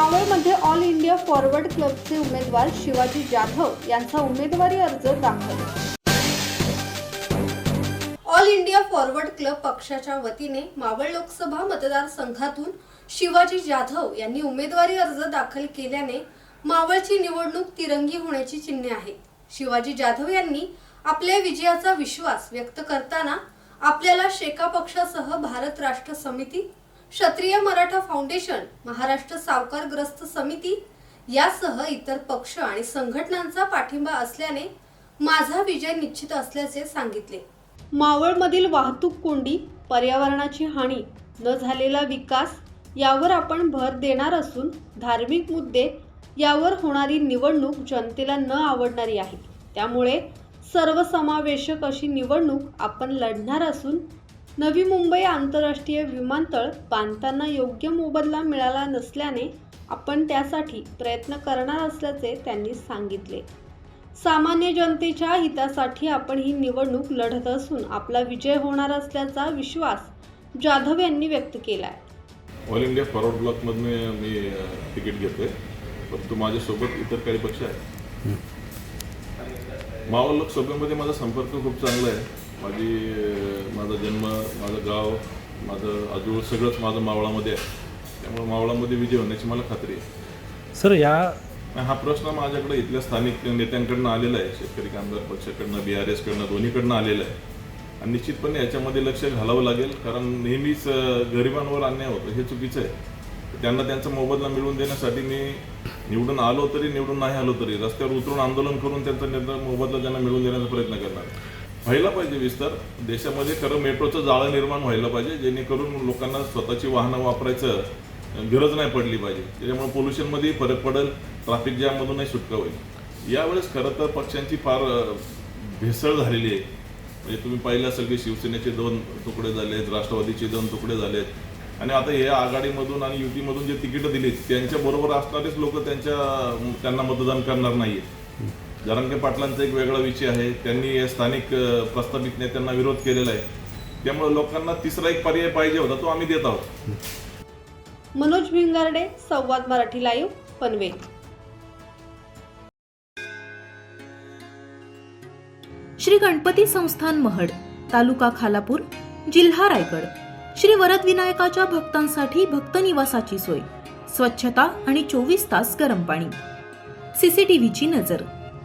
मावळमध्ये All India Forward क्लबचे उमेदवार शिवाजी जाधव यांचा उमेदवारी अर्ज दाखल. ऑल इंडिया फॉरवर्ड क्लब पक्षाच्या वतीने मावळ लोकसभा मतदारसंघातून शिवाजी जाधव यांनी उमेदवारी अर्ज दाखल केल्याने मावळची निवडणूक तिरंगी होण्याची चिन्हे आहेत. शिवाजी जाधव यांनी आपल्या विजयाचा विश्वास व्यक्त करताना आपल्याला शेका पक्षासह भारत राष्ट्र समिती क्षत्रिय मराठा फाउंडेशन महाराष्ट्र सावकारग्रस्त समिती यासह इतर पक्ष आणि संघटनांचा पाठिंबा असल्याने माझा विजय निश्चित असल्याचे सांगितले. मावळमधील वाहतूक कोंडी पर्यावरणाची हानी न झालेला विकास यावर आपण भर देणार असून धार्मिक मुद्दे यावर होणारी निवडणूक जनतेला न आवडणारी आहे. त्यामुळे सर्वसमावेशक अशी निवडणूक आपण लढणार असून नवी मुंबई आंतरराष्ट्रीय विमानतळ बांधताना योग्य मोबदला मिळाला नसल्याने आपण त्यासाठी प्रयत्न करणार असल्याचे त्यांनी सांगितले. सामान्य जनतेच्या हितासाठी आपण ही निवडणूक लढत असून आपला विजय होणार असल्याचा विश्वास जाधव यांनी व्यक्त केला आहे ऑल इंडिया फॉरवर्ड ब्लॉकमधनं मी तिकीट घेतोय. परंतु माझ्यासोबत इतर काही पक्ष आहेत? मावळ लोकसभेमध्ये माझा संपर्क खूप चांगला आहे. माझी माझा जन्म माझं गाव माझं आजूळ सगळंच माझं मावळामध्ये आहे. त्यामुळे मावळामध्ये विजय होण्याची मला खात्री आहे. सर या हा प्रश्न माझ्याकडे इथल्या स्थानिक नेत्यांकडनं आलेला आहे. शेतकरी कामगार पक्षाकडनं बी आर एसकडनं दोन्हीकडनं आलेला आहे. आणि निश्चितपणे याच्यामध्ये लक्ष घालावं लागेल कारण नेहमीच गरिबांवर अन्याय होतो हे चुकीचं आहे. त्यांना त्यांचा मोबदला मिळवून देण्यासाठी मी निवडून आलो तरी निवडून नाही आलो तरी रस्त्यावर उतरून आंदोलन करून त्यांचा मोबदला त्यांना मिळवून देण्याचा प्रयत्न करणार. व्हायला पाहिजे विस्तार. देशामध्ये खरं मेट्रोचं जाळं निर्माण व्हायला पाहिजे जेणेकरून लोकांना स्वतःची वाहनं वापरायचं गरज नाही पडली पाहिजे. त्याच्यामुळे पोल्युशनमध्येही फरक पडेल ट्रॅफिक जॅममधूनही सुटका होईल. यावेळेस खरं तर पक्षांची फार भेसळ झालेली आहे. म्हणजे तुम्ही पाहिलं असेल की शिवसेनेचे दोन तुकडे झालेत राष्ट्रवादीचे दोन तुकडे झालेत. आणि आता या आघाडीमधून आणि युतीमधून जे तिकीटं दिलीत त्यांच्या बरोबर असणारेच लोक त्यांच्या त्यांना मतदान करणार नाहीत जरांगे पाटलांचा एक वेगळा विषय आहे. त्यांनी या स्थानिक प्रस्थापित नेत्यांना विरोध केलेला आहे. त्यामुळे लोकांना तिसरा एक पर्याय पाहिजे होता तो आम्ही देत आहोत. मनोज भिंगारडे संवाद मराठी लाईव्ह पनवेल. श्री गणपती संस्थान महड तालुका खालापूर जिल्हा रायगड. श्री वरद विनायकाच्या भक्तांसाठी भक्त निवासाची सोय. स्वच्छता आणि चोवीस तास गरम पाणी. सीसीटीव्हीची नजर.